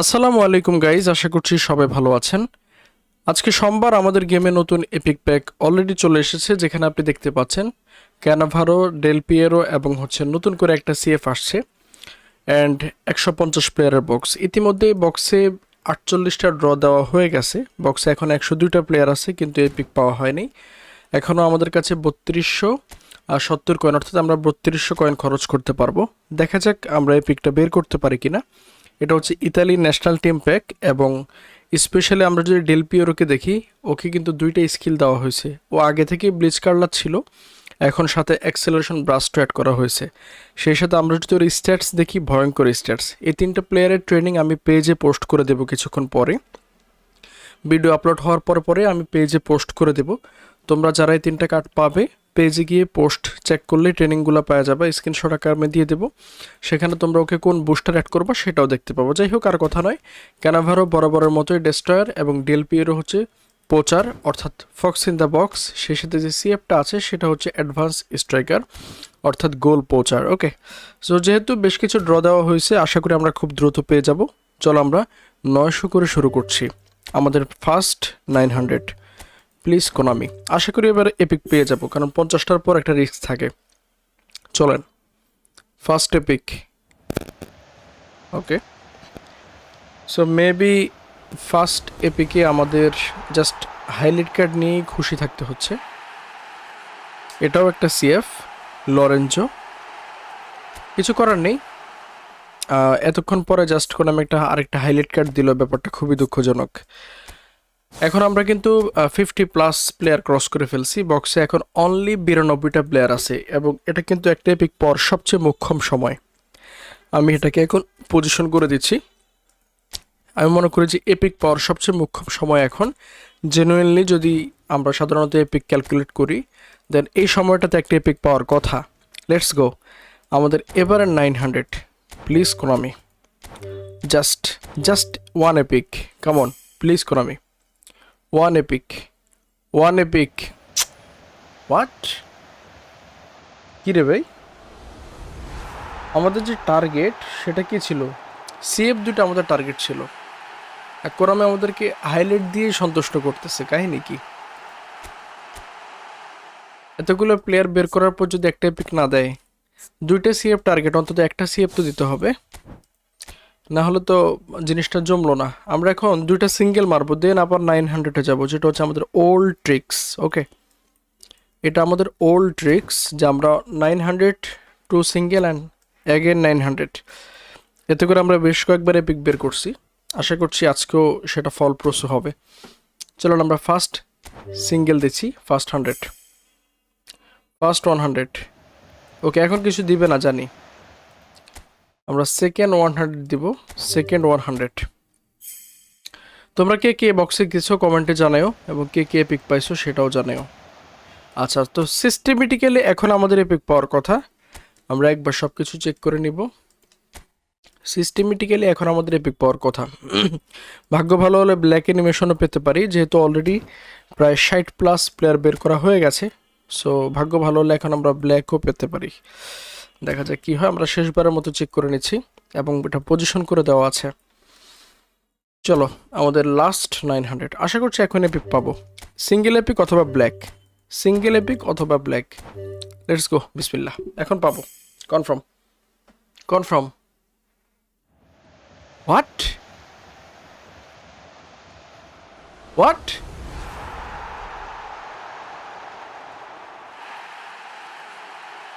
আসসালামু আলাইকুম গাইজ আশা করছি সবাই ভালো আছেন। আজকে সোমবার আমাদের গেমে নতুন এপিক প্যাক অলরেডি চলে এসেছে, যেখানে আপনি দেখতে পাচ্ছেন ক্যানাভারো ডেল পিয়েরো এবং হচ্ছে নতুন করে একটা সিএফ আসছে অ্যান্ড একশো পঞ্চাশ প্লেয়ারের বক্স ইতিমধ্যে বক্সে আটচল্লিশটা ড্র দেওয়া হয়ে গেছে। বক্সে এখন একশো দুইটা প্লেয়ার আছে, কিন্তু এপিক পাওয়া হয়নি। এখনও আমাদের কাছে বত্রিশশো আর সত্তর কয়েন অর্থাৎ আমরা বত্রিশশো কয়েন খরচ করতে পারব। দেখা যাক আমরা এই পিকটা বের করতে পারি কিনা। এটা হচ্ছে ইতালি ন্যাশনাল টিম প্যাক এবং স্পেশালি আমরা যদি ডেল পিওরোকে দেখি, ওকে কিন্তু দুইটা স্কিল দেওয়া হয়েছে। ও আগে থেকে ব্লিচ কার্লার ছিল, এখন সাথে অ্যাক্সেলারেশন ব্রাস্ট অ্যাড করা হয়েছে। সেই সাথে আমরা যদি ওর স্ট্যাটস দেখি, ভয়ঙ্কর স্ট্যাটস এই তিনটা প্লেয়ারের ট্রেনিং আমি পেজে পোস্ট করে দেবো কিছুক্ষণ পরে। ভিডিও আপলোড হওয়ার পর পরে আমি পেজে পোস্ট করে দেব। তোমরা যারা এই তিনটা কার্ড পাবে পেজে গিয়ে পোস্ট চেক করলে ট্রেনিংগুলো পাওয়া যাবে। স্ক্রিনশট আকার আমি দিয়ে দেবো। সেখানে তোমরা ওকে কোন বুস্টার অ্যাড করবা সেটাও দেখতে পাবো। যাই হোক, আর কথা নয়। ক্যানাভারও বরাবরের মতোই ডেস্ট্রয়ার এবং ডিএলপিএরও হচ্ছে পোচার অর্থাৎ ফক্স ইন দ্য বক্স সেই সাথে যে সিএফটা আছে, সেটা হচ্ছে অ্যাডভান্স স্ট্রাইকার অর্থাৎ গোল পোচার ওকে সো যেহেতু বেশ কিছু ড্র দেওয়া হয়েছে, আশা করি আমরা খুব দ্রুত পেয়ে যাব। চলো আমরা নয়শো করে শুরু করছি। আমাদের first nine hundred please Konami আশা করি এবার এপিক পেয়ে যাব, কারণ পঞ্চাশটার পর একটা রিস্ক থাকে। চলেন first epic okay so maybe first APK আমাদের জাস্ট হাইলাইট কার্ড নিয়েই খুশি থাকতে হচ্ছে। এটাও একটা সিএফ লরেঞ্জো কিছু করার নেই। এতক্ষণ পরে জাস্ট কোন আমি একটা আরেকটা হাইলাইট কার্ড দিল, ব্যাপারটা খুবই দুঃখজনক। এখন আমরা কিন্তু ফিফটি প্লাস প্লেয়ার ক্রস করে ফেলছি। বক্সে এখন অনলি বিরানব্বইটা প্লেয়ার আছে এবং এটা কিন্তু একটা এপিক পর, সবচেয়ে মোক্ষম সময়। আমি এটাকে এখন পজিশন করে দিচ্ছি। আমি মনে করি যে এপিক পাওয়ার সবচেয়ে মুখ্যম সময় এখন। জেনুইনলি যদি আমরা সাধারণত এপিক ক্যালকুলেট করি দেন এই সময়টাতে একটা এপিক পাওয়ার কথা। লেটস গো আমাদের এবারের nine hundred please Konami just just one epic come on please Konami one epic one epic what কী রে ভাই? আমাদের যে টার্গেট সেটা কি ছিল? সিএফ দুটো আমাদের টার্গেট ছিল। এক কোরামে আমাদেরকে হাইলাইট দিয়ে সন্তুষ্ট করতেছে, কাহিনী কি? এতগুলো প্লেয়ার বের করার পর যদি একটা পিক না দেয়, দুইটা সিএফ টার্গেট অন্তত একটা সিএফ তো দিতে হবে। না হলে তো জিনিসটা জমলো না। আমরা এখন দুইটা সিঙ্গেল মারবো, দেন আবার নাইন হান্ড্রেডে যাব, যেটা হচ্ছে আমাদের ওল্ড ট্রিক্স ওকে এটা আমাদের ওল্ড ট্রিক্স যে আমরা nine hundred to single and again nine hundred. এতে করে আমরা বেশ কয়েকবার এপিক বের করছি। আশা করছি আজকেও সেটা ফলপ্রসূ হবে। চলুন আমরা ফার্স্ট সিঙ্গেল দিচ্ছি first hundred first one hundred okay এখন কিছু দিবে না জানি। আমরা সেকেন্ড ওয়ান হান্ড্রেড দিব সেকেন্ড ওয়ান হান্ড্রেড তোমরা কে কে বক্সে কিছু কমেন্টে জানাও এবং কে কে পিক পাইছো সেটাও জানাও আচ্ছা তো সিস্টেমেটিক্যালি এখন আমাদের এপিক পাওয়ার কথা। আমরা একবার সব কিছু চেক করে নিব। সিস্টেমেটিক্যালি এখন আমাদের এপিক পাওয়ার কথা। ভাগ্য ভালো হলে ব্ল্যাক অ্যানিমেশনও পেতে পারি, যেহেতু অলরেডি প্রায় ষাট প্লাস প্লেয়ার বের করা হয়ে গেছে। সো ভাগ্য ভালো হলে এখন আমরা ব্ল্যাকও পেতে পারি। দেখা যাক কি হয়। আমরা শেষবারের মতো চেক করে নিচ্ছি এবং এটা পজিশন করে দেওয়া আছে। চলো, আমাদের লাস্ট নাইন হান্ড্রেড আশা করছি এখন এপিক পাবো। সিঙ্গেল এপিক অথবা ব্ল্যাক সিঙ্গেল এপিক অথবা ব্ল্যাক লেটস গো বিসমিল্লাহ। এখন পাবো। কনফার্ম কনফার্ম হোয়াট হোয়াট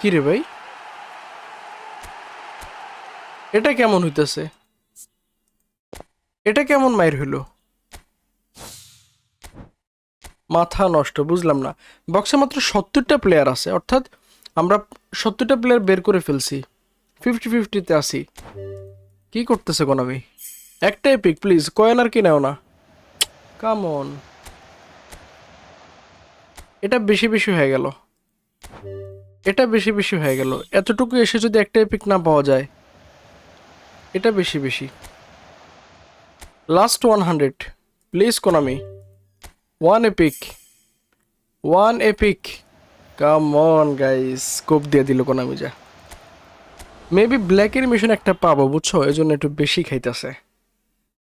কি রে ভাই? এটা কেমন হইতেছে? এটা কেমন মায়ের হইল? মাথা নষ্ট, বুঝলাম না। বক্সে মাত্র সত্তরটা প্লেয়ার আছে, অর্থাৎ আমরা সত্তরটা প্লেয়ার বের করে ফেলছি। ফিফটি ফিফটিতে আসি কি করতেছে কোন আমি? একটাই পিক প্লিজ কয়েন আর কি নেও না। কামন এটা বেশি বেশি হয়ে গেল। এটা বেশি বেশি হয়ে গেল। এতটুকু এসে যদি একটা পিক না পাওয়া যায় এটা বেশি বেশি। Last one hundred please Konami one epic one epic come on guys scope দিয়ে দিল কোনামি যা। মেবি ব্ল্যাকের মিশন একটা পাবো, বুঝছ? এই জন্য একটু বেশি খাইতেছে।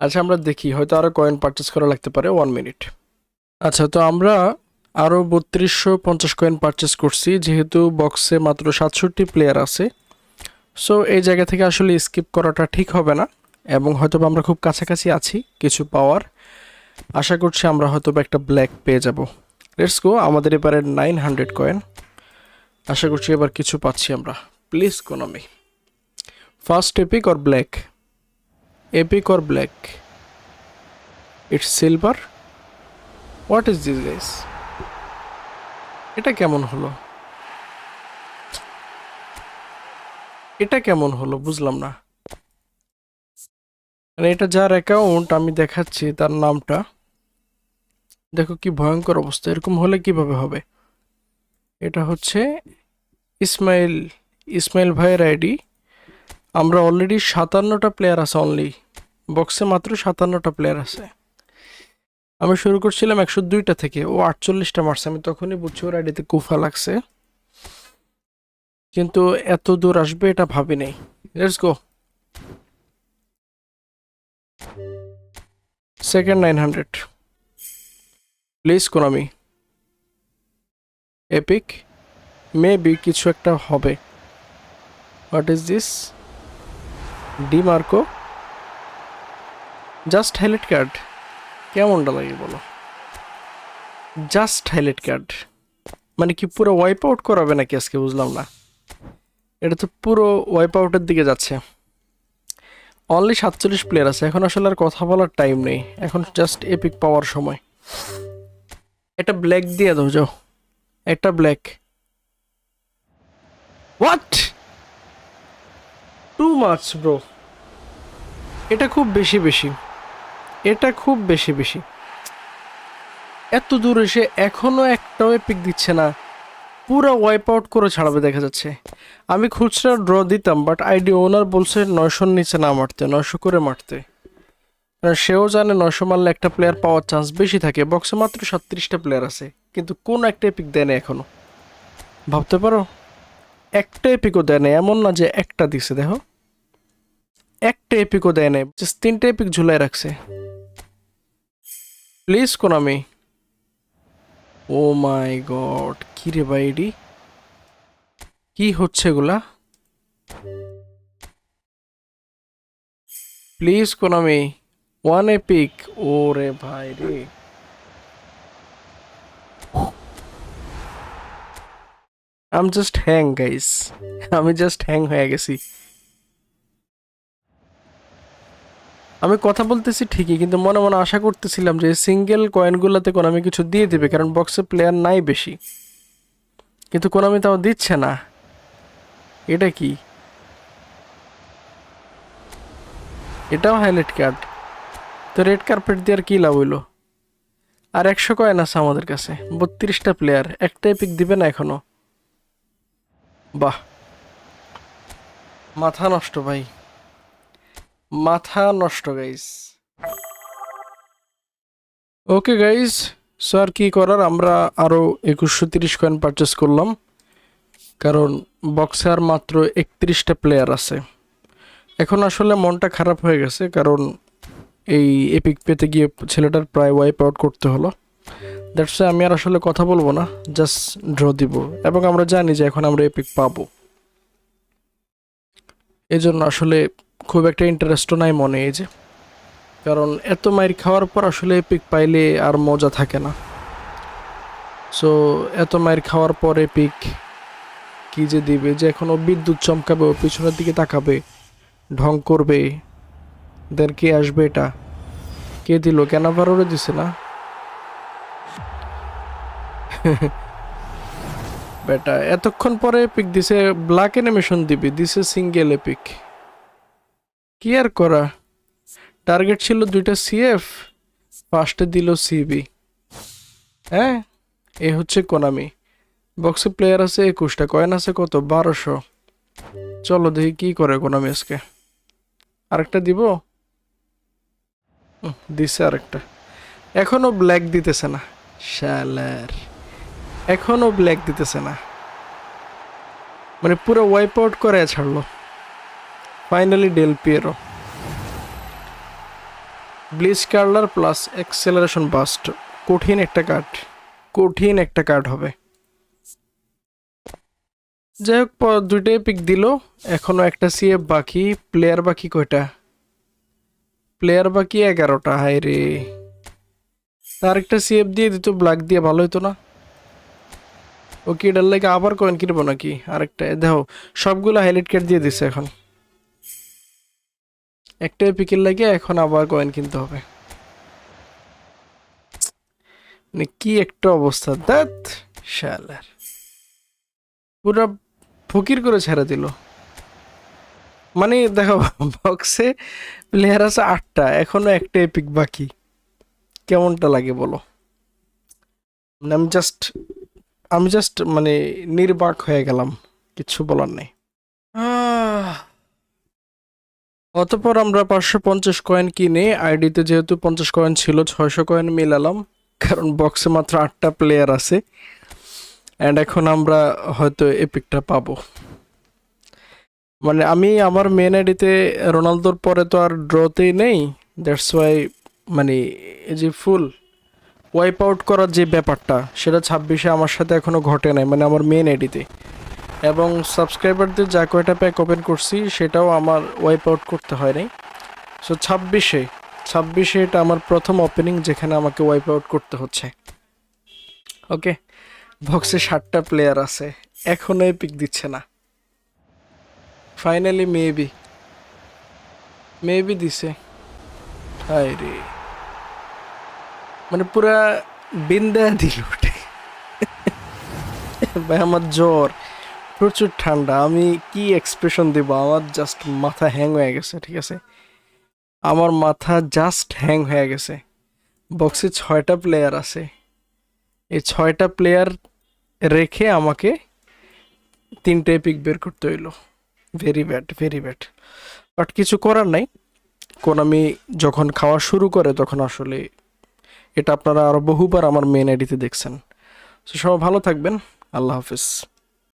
আচ্ছা আমরা দেখি। হয়তো আরও কয়েন পারচেস করা লাগতে পারে। ওয়ান মিনিট আচ্ছা তো আমরা আরও বত্রিশশো পঞ্চাশ কয়েন পারচেস করছি। যেহেতু বক্সে মাত্র সাতষট্টি প্লেয়ার আছে। সো এই জায়গা থেকে আসলে স্কিপ করাটা ঠিক হবে না এবং হয়তো আমরা খুব কাছাকাছি আছি কিছু পাওয়ার। আশা করছি আমরা হয়তো একটা ব্ল্যাক পেয়ে যাব। লেটস গো আমাদের এবারে নাইন হান্ড্রেড কয়েন আশা করছি এবার কিছু পাচ্ছি আমরা। Please Konami first epic or black epic or black it's silver what is this guys এটা কেমন হলো? এটা কেমন হলো বুঝলাম না। মানে এটা যার অ্যাকাউন্ট আমি দেখাচ্ছি তার নামটা। দেখো কি ভয়ঙ্কর অবস্থা, এরকম হলে কীভাবে হবে? এটা হচ্ছে ইসমাইল ইসমাইল ভাইয়ের আইডি। আমরা অলরেডি সাতান্নটা প্লেয়ার আছে অনলি বক্সে মাত্র সাতান্নটা প্লেয়ার আছে। আমি শুরু করছিলাম একশো দুইটা থেকে, ও আটচল্লিশটা মারছে আমি তখনই বুঝছি ওর আইডিতে কুফা লাগছে। কিন্তু এত দূর আসবে এটা ভাবি নাই। Let's go second nine hundred please Konami epic maybe কিছু একটা হবে। What is this De Marco just highlight card কেমনটা লাগে বলো? জাস্ট হাইলাইট কার্ড মানে কি পুরো ওয়াইপ আউট করাবে নাকি আজকে? বুঝলাম না। এটা তো পুরো ওয়াইপ আউটের দিকে যাচ্ছে। অনলি সাতচল্লিশ প্লেয়ার আছে, এখন আসলে আর কথা বলার টাইম নেই। এখন জাস্ট এপিক পাওয়ার সময়। একটা ব্ল্যাক দিয়ে দাও, যাও। একটা black what too much bro এটা খুব বেশি বেশি। এটা খুব বেশি বেশি। এত দূর এসে এখনও একটাও এপিক দিচ্ছে না। পুরো ওয়াইপ আউট করে ছাড়াবে দেখা যাচ্ছে। আমি খুচরা ড্র দিতাম বাট আইডি ওনার বলছে নয়শোর নিচে না মারতে, নয়শো করে মারতে। কারণ সেও জানে নয়শো মারলে একটা প্লেয়ার পাওয়ার চান্স বেশি থাকে বক্সে মাত্র সাতত্রিশটা প্লেয়ার আছে, কিন্তু কোন একটা এপিক দেয় না এখনও। ভাবতে পারো? একটা এপিকও দেয় না, এমন না যে একটা দিছে, দেখো। একটা এপিকও দেয় না জাস্ট তিনটে এপিক ঝুলাই রাখছে। Please Konami. O my god, কি রে ভাই এডি কি হচ্ছে এগুলা? প্লিজ কোনামি ওয়ান এপিক ও রে ভাই রে। আম জাস্ট হ্যাং গাইস আমি জাস্ট হ্যাং হয়ে গেছি। আমি কথা বলতেছি ঠিকই, কিন্তু মনে মনে আশা করতেছিলাম যে সিঙ্গেল কয়েনগুলোতে কোনো আমি কিছু দিয়ে দেবে, কারণ বক্সে প্লেয়ার নাই বেশি। কিন্তু কোনো আমি তাও দিচ্ছে না। এটা কি? এটাও হাইলাইট কার্ড তো রেড কার্পেট দিয়ে আর কি লাভ হইল? আর একশো কয়েন আছে আমাদের কাছে, বত্রিশটা প্লেয়ার একটা এপিক দিবে না এখনও। বাহ। মাথা নষ্ট ভাই। মাথা নষ্ট গাইস ওকে গাইস সো আর কি করার? আমরা আরও একুশশো তিরিশ কয়েন পারচেস করলাম। কারণ বক্সে আর মাত্র একত্রিশটা প্লেয়ার আছে। এখন আসলে মনটা খারাপ হয়ে গেছে, কারণ এই এপিক পেতে গিয়ে ছেলেটার প্রায় ওয়াইপ আউট করতে হলো। দ্যাটস আমি আর আসলে কথা বলব না জাস্ট ড্র দিব। এবং আমরা জানি যে এখন আমরা এপিক পাবো। এই জন্য আসলে খুব একটা ইন্টারেস্টও নাই মনে এই যে। কারণ এত মাইর খাওয়ার পর আসলে এপিক পাইলে আর মজা থাকে না। সো এত মাইর খাওয়ার পর এপিক কি যে দিবে? যে এখনও বিদ্যুৎ চমকাবে, ও পিছনের দিকে তাকাবে, ঢং করবে দেন কে আসবে এটা? কে দিল? ক্যানাভারোরে দিছে না? বেটা, এতক্ষণ পরে এপিক দিছে ব্ল্যাক অ্যানিমেশন দিবি, দিছে সিঙ্গেল এপিক কি আর করা? টার্গেট ছিল দুইটা সিএফ ফার্স্টে দিল সিবি হ্যাঁ? এ হচ্ছে কোনামি বক্সে প্লেয়ার আছে একুশটা কয়েন আছে কত? বারোশো। চলো দেখি কি করে কোনামি আজকে। আরেকটা দিব? দিছে আরেকটা। এখনও ব্ল্যাক দিতেছে না। শালার। এখনও ব্ল্যাক দিতেছে না। মানে পুরো ওয়াইপ আউট করে ছাড়লো। Finally Del Piero bleach curler plus acceleration bast কঠিন একটা কার্ড কঠিন একটা কার্ড হবে। যাই হোক দুইটাই পিক দিল। এখনও একটা সিএফ বাকি। প্লেয়ার বাকি কয়টা? প্লেয়ার বাকি এগারোটা। হাই রে। তার একটা সিএফ দিয়ে দিত ব্ল্যাক দিয়ে ভালো হতো না। ও কি এটার লাগে আবার কয়েন কিনবো নাকি? আরেকটা, দেখো, সবগুলো হাইলাইট কার্ড দিয়ে দিছে এখন। একটা পিকের লাগে এখন আবার কয়েন কিনতে হবে। মানে কি একটা অবস্থা দাত শালার। পুরো ফকির করে ছেড়ে দিল। মানে দেখো বক্সে প্লেয়ার আছে আটটা, এখনও একটা এপিক বাকি। কেমনটা লাগে বলো? মানে আমি জাস্ট আমি জাস্ট মানে নির্বাক হয়ে গেলাম, কিছু বলার নেই। অতপর আমরা পাঁচশো পঞ্চাশ কয়েন কিনে আইডিতে যেহেতু পঞ্চাশ কয়েন ছিল, ছয়শো কয়েন মিলালাম, কারণ বক্সে মাত্র আটটা প্লেয়ার আছে অ্যান্ড এখন আমরা হয়তো এপিকটা পাবো। মানে আমি আমার মেন আইডিতে রোনালদোর পরে তো আর ড্রতেই নেই দ্যাটস ওয়াই মানে যে ফুল ওয়াইপ আউট করার যে ব্যাপারটা, সেটা ছাব্বিশে আমার সাথে এখনও ঘটে নাই মানে আমার মেন আইডিতে এবং সাবস্ক্রাইবারদের যা কয়টা প্যাক ওপেন করছি, সেটাও আমার ওয়াইপ আউট করতে হয় নাই। সো ছাব্বিশে ছাব্বিশে এটা আমার প্রথম ওপেনিং যেখানে আমাকে ওয়াইপ আউট করতে হচ্ছে। ওকে বক্সে ষাটটা প্লেয়ার আছে, এখনও পিক দিচ্ছে না। ফাইনালি মেবি মেবি দিছে। হায় রে। মানে পুরা বিন্দা দিল ভাই, আমার জ্বর, প্রচুর ঠান্ডা। আমি কি এক্সপ্রেশন দেব? আমার জাস্ট মাথা হ্যাং হয়ে গেছে, ঠিক আছে? আমার মাথা জাস্ট হ্যাং হয়ে গেছে। বক্সে ছয়টা প্লেয়ার আছে। এই ছয়টা প্লেয়ার রেখে আমাকে তিনটে পিক বের করতে হইল। Very bad very bad but কিছু করার নাই। কোন আমি যখন খাওয়া শুরু করে, তখন আসলে এটা আপনারা আরও বহুবার আমার মেন আইডিতে দেখছেন। সো সবাই ভালো থাকবেন। আল্লাহ হাফিজ।